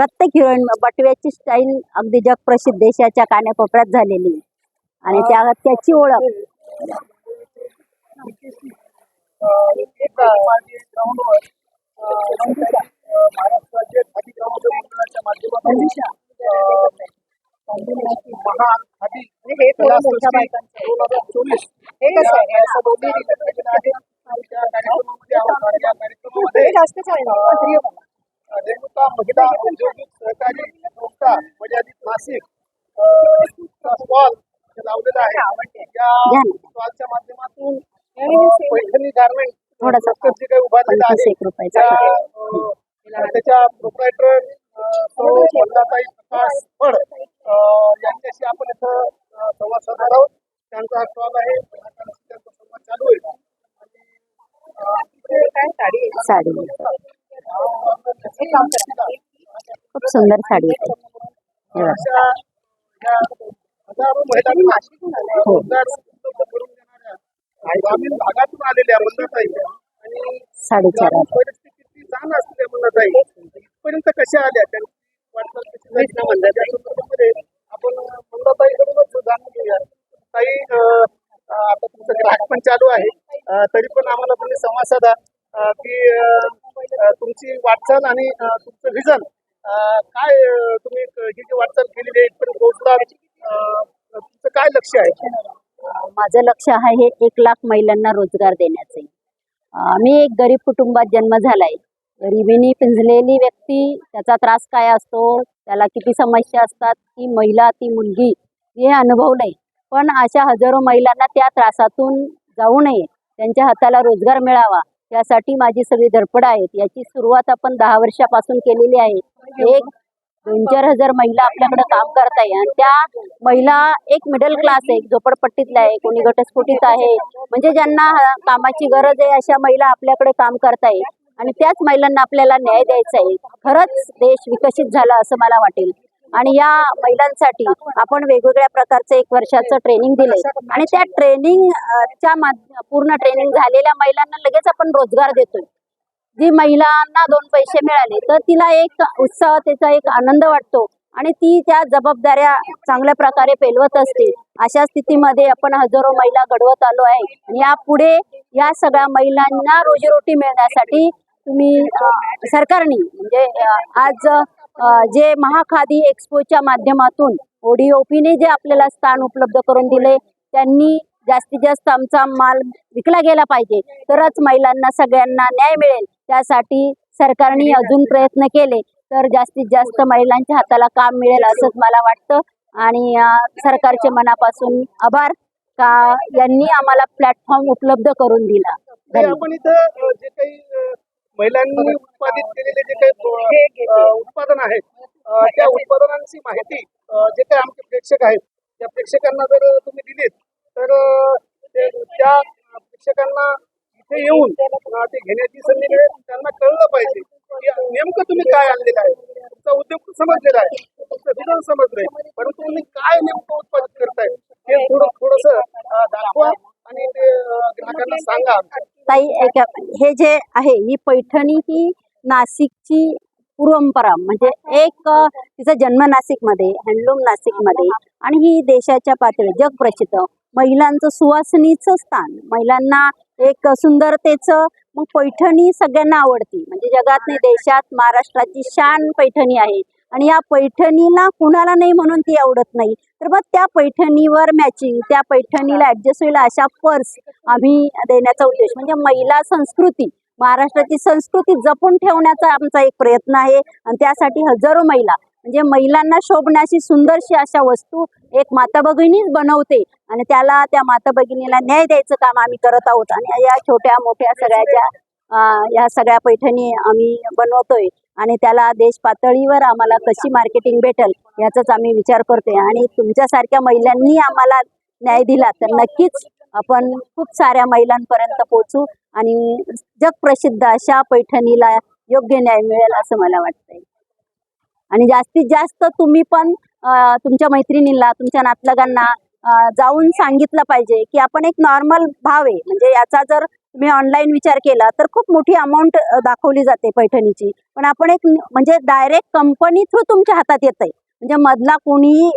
प्रत्येक heroine बटव्याची style अगदी जगप्रसिद्ध देशाच्या कानाकोपऱ्यात झालेली आहे. आणि त्या त्याची ओळख. एक माझी ग्राउंडवर महाराष्ट्र राज्य खादी ग्रामोद्योग मंडळाच्या माध्यमातून महा खादी दोन हजार चोवीस असं दोन्ही रिलेटेड आहे त्या कार्यक्रमामध्ये आहोत. या. कार्यक्रमामध्ये रेणुका महिला औद्योगिक सहकारी संस्था मर्यादित चा स्टॉल लावलेला आहे या घ्या ना. स्टॉलच्या माध्यमातून पैठणी गार्मेंट थोडासा जे काही उभारलेलं आहे त्याच्या प्रोप्रायटर सौ वंदाताई प्रकाश फड यांच्याशी आपण इथं संवाद साधणार आहोत. त्यांचा हा स्टॉल आहे त्यांचा संवाद चालू आहे. साडी खूप सुंदर साडी आहे. हे. साडेचार इथपर्यंत कशा आल्या? आपण जाणून घेऊया. ताई आता तुमचं ग्राहक पण चालू आहे. तरी पण आम्हाला तुम्ही संवाद साधा. की तुमची वाटचाल आणि तुमचं विजन काय तुम्ही जी जी वाटचाल केलेली आहे इथपर्यंत तुमचं काय लक्ष आहे? माझं लक्ष आहे हे एक लाख महिलांना रोजगार देण्याचे. मी एक गरीब कुटुंबात जन्म झालाय. गरिबीने पिंजलेली व्यक्ती त्याचा त्रास काय असतो त्याला किती समस्या असतात ती महिला ती मुलगी हे अनुभव नाही. पण अशा हजारो महिलांना त्या त्रासातून जाऊ नये. त्यांच्या हाताला रोजगार मिळावा. यासाठी माझी सगळी धडपड आहेत. याची सुरुवात आपण दहा वर्षापासून केलेली आहे. एक दोन चार हजार महिला आपल्याकडे काम करत आहे. आणि त्या महिला एक मिडल क्लास आहे झोपडपट्टीतल्या आहे कोणी घटस्फोटीत आहे. म्हणजे ज्यांना कामाची गरज आहे अशा महिला आपल्याकडे काम करत आहे. आणि त्याच महिलांना आपल्याला न्याय द्यायचा आहे. खरंच देश विकसित झाला असं मला वाटेल. आणि या महिलांसाठी आपण वेगवेगळ्या प्रकारचं एक वर्षाचं ट्रेनिंग दिले आणि त्या ट्रेनिंग च्या पूर्ण ट्रेनिंग झालेल्या महिलांना लगेच आपण रोजगार देतोय. जी महिलांना दोन पैसे मिळाले तर तिला एक उत्साह त्याचा एक आनंद वाटतो आणि ती त्या जबाबदाऱ्या चांगल्या प्रकारे पेलवत असते. अशा स्थितीमध्ये आपण हजारो महिला घडवत आलो आहे. यापुढे या सगळ्या महिलांना रोजीरोटी मिळण्यासाठी तुम्ही सरकारने म्हणजे आज जे महाखादी एक्सपोच्या माध्यमातून ओडीओपीने जे आपल्याला स्थान उपलब्ध करून दिले त्यांनी जास्तीत जास्त आमचा माल विकला गेला पाहिजे. तरच महिलांना सगळ्यांना न्याय मिळेल. त्यासाठी सरकारने अजून प्रयत्न केले तर जास्तीत जास्त महिलांच्या हाताला काम मिळेल असंच मला वाटतं. आणि सरकारचे मनापासून आभार का यांनी आम्हाला प्लॅटफॉर्म उपलब्ध करून दिला. आपण इथं जे काही महिलांनी उत्पादित केलेले जे काही उत्पादन आहेत त्या उत्पादनांची माहिती जे काही आमचे प्रेक्षक आहेत त्या प्रेक्षकांना जर तुम्ही दिलीत तर त्या प्रेक्षकांना इथे येऊन ते घेण्याची संधी मिळेल त्यांना कळलं पाहिजे की नेमकं तुम्ही काय आणलेलं आहे. तुमचा उद्योग समजलेला आहे तुमचं विधान समजलंय परंतु तुम्ही काय नेमकं उत्पादित करताय हे थोडं थोडस दाखवा आणि ते अं, ग्राहकांना सांगा ताई हे जे आहे ही पैठणी ही नाशिकची परंपरा. म्हणजे एक तिचा जन्म नाशिकमध्ये हँडलूम नाशिकमध्ये आणि ही देशाच्या पातळी जगप्रसिद्ध महिलांचं सुवासनीचं स्थान. महिलांना एक सुंदरतेचं मग पैठणी सगळ्यांना आवडती. म्हणजे जगात नाही देशात महाराष्ट्राची शान पैठणी आहे. आणि या पैठणीला कुणाला नाही म्हणून ती आवडत नाही. तर मग त्या पैठणीवर मॅचिंग त्या पैठणीला ऍडजस्ट होईल अशा पर्स आम्ही देण्याचा उद्देश. म्हणजे महिला संस्कृती महाराष्ट्राची संस्कृती जपून ठेवण्याचा आमचा एक प्रयत्न आहे. आणि त्यासाठी हजारो महिला म्हणजे महिलांना शोभण्याशी सुंदरशी अशा वस्तू एक माता भगिनीच बनवते. आणि त्याला त्या माता भगिनीला न्याय द्यायचं काम आम्ही करत आहोत. आणि या छोट्या मोठ्या सगळ्याच्या या सगळ्या पैठणी आम्ही बनवतोय. आणि त्याला देश पातळीवर आम्हाला कशी मार्केटिंग भेटेल याचाच आम्ही विचार करतोय. आणि तुमच्यासारख्या महिलांनी आम्हाला न्याय दिला तर नक्कीच आपण खूप साऱ्या महिलांपर्यंत पोहोचू आणि जगप्रसिद्ध अशा पैठणीला योग्य न्याय मिळेल असं मला वाटतंय. आणि जास्तीत जास्त तुम्ही पण तुमच्या मैत्रिणींना तुमच्या नातलगांना जाऊन सांगितलं पाहिजे की आपण एक नॉर्मल भाव आहे. म्हणजे याचा जर तुम्ही ऑनलाईन विचार केला तर खूप मोठी अमाऊंट दाखवली जाते पैठणीची. पण आपण एक म्हणजे डायरेक्ट कंपनी थ्रू तुमच्या हातात येत आहे म्हणजे मधला कोणीही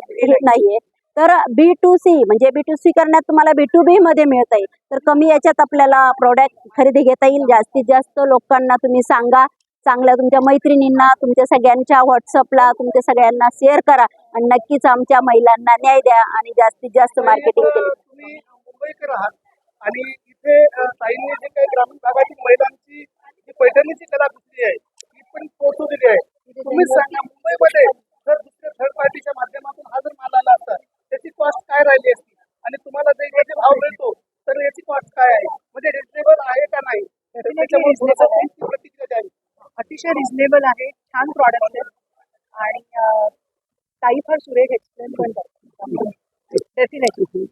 नाहीये. तर बी टू सी म्हणजे बी टू सी करण्यात तुम्हाला बी टू बी मध्ये मिळत आहे तर कमी याच्यात आपल्याला प्रोडक्ट खरेदी घेता येईल. जास्तीत जास्त लोकांना तुम्ही सांगा. चांगल्या तुमच्या मैत्रिणींना तुमच्या सगळ्यांच्या व्हॉट्सअपला तुमच्या सगळ्यांना शेअर करा. आणि नक्कीच आमच्या महिलांना न्याय द्या आणि जास्तीत जास्त मार्केटिंग केली. आणि इथे ताईंनी जे काही ग्रामीण भागातील महिलांची जी पैठणीची कला दिसली आहे ती पण पोहोचवलेली आहे. तुम्ही सांगा मुंबईमध्ये जर दुसऱ्या थर्ड पार्टीच्या माध्यमातून हा जर माल आला असता त्याची कॉस्ट काय राहिली असती? आणि तुम्हाला जर याचे भाव मिळतो तर याची कॉस्ट काय आहे? म्हणजे रिजनेबल आहे का नाही? प्रतिक्रिया द्यावी. अतिशय रिझनेबल आहे. छान प्रॉडक्ट आहे. आणि काही फार सुरेख एक्सप्लेन पण करतात डेफिनेटली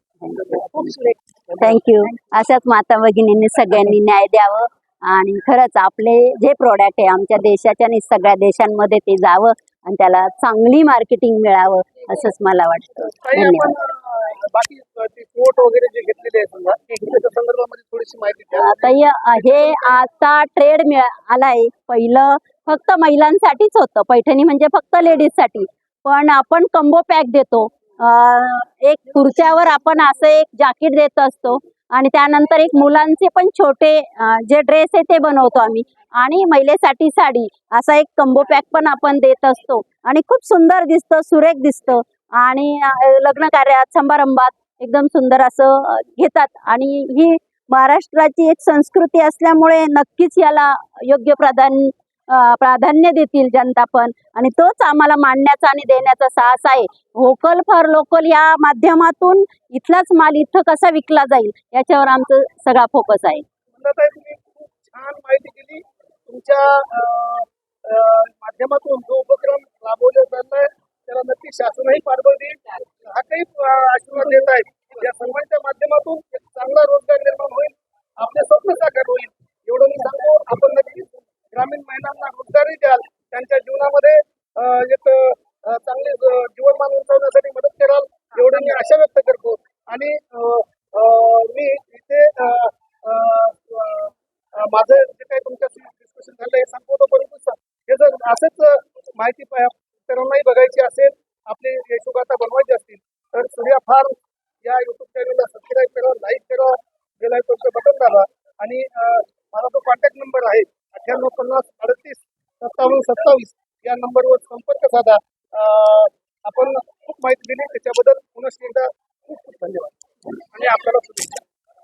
खूप सुरेख थँक्यू अशाच माता भगिनींनी सगळ्यांनी न्याय द्यावं आणि खरंच आपले जे प्रोडक्ट आहे आमच्या देशाच्या आणि सगळ्या देशांमध्ये ते जावं आणि त्याला चांगली मार्केटिंग मिळावं असंच मला वाटतं. धन्यवाद. आता हे आता ट्रेड आलाय. पहिलं फक्त महिलांसाठीच होतं. पैठणी म्हणजे फक्त लेडीजसाठी पण आपण कंबो पॅक देतो. एक खुर्च्यावर आपण असं एक जाकीट देत असतो. आणि त्यानंतर एक मुलांचे पण छोटे जे ड्रेस आहे ते बनवतो आम्ही. आणि महिलेसाठी साडी असा एक कंबो पॅक पण आपण देत असतो. आणि खूप सुंदर दिसतं सुरेख दिसतं. आणि लग्न कार्यात समारंभात एकदम सुंदर असं घेतात. आणि ही महाराष्ट्राची एक संस्कृती असल्यामुळे नक्कीच याला योग्य प्राधान्य प्राधान्य देतील जनता पण. आणि तोच आम्हाला मांडण्याचा आणि देण्याचा साहस आहे. व्होकल फॉर लोकल या माध्यमातून इथलाच माल इथं कसा विकला जाईल याच्यावर आमचं सगळा फोकस आहे. छान माहिती दिली. तुमच्या माध्यमातून जो उपक्रम राबवला चाललाय त्याला नक्की शासनही पाठबळ देईल. हा काही आशीर्वाद देत आहे या सर्वांच्या माध्यमातून चांगला रोजगार निर्माण होईल आपले स्वप्न साकार होईल एवढं मी सांगतो आपण नक्कीच ग्रामीण महिलांना रोजगारही द्याल त्यांच्या जीवनामध्ये अ, एक अ, चांगले अ, जीवनमान उंचावण्यासाठी मदत कराल एवढं मी आशा व्यक्त करतो आणि अ, अ, मी इथे अ, अ, अ, माझं जे काही तुमच्याशी डिस्कशन झालं हे संपवतो परंतु हे जर असंच माहिती प- बघायची असेल आपली यशोगाथा बनवायची असतील तर सूर्या फार्म या युट्यूब चॅनलला सबस्क्राईब करा लाईक करा बेल आयकॉनचं बटन दाबा आणि माझा जो कॉन्टॅक्ट नंबर आहे अठ्ठ्याण्णव पन्नास अडतीस सत्तावन्न सत्तावीस या नंबरवर संपर्क साधा. आपण खूप माहिती दिली त्याच्याबद्दल पुन्हा एकदा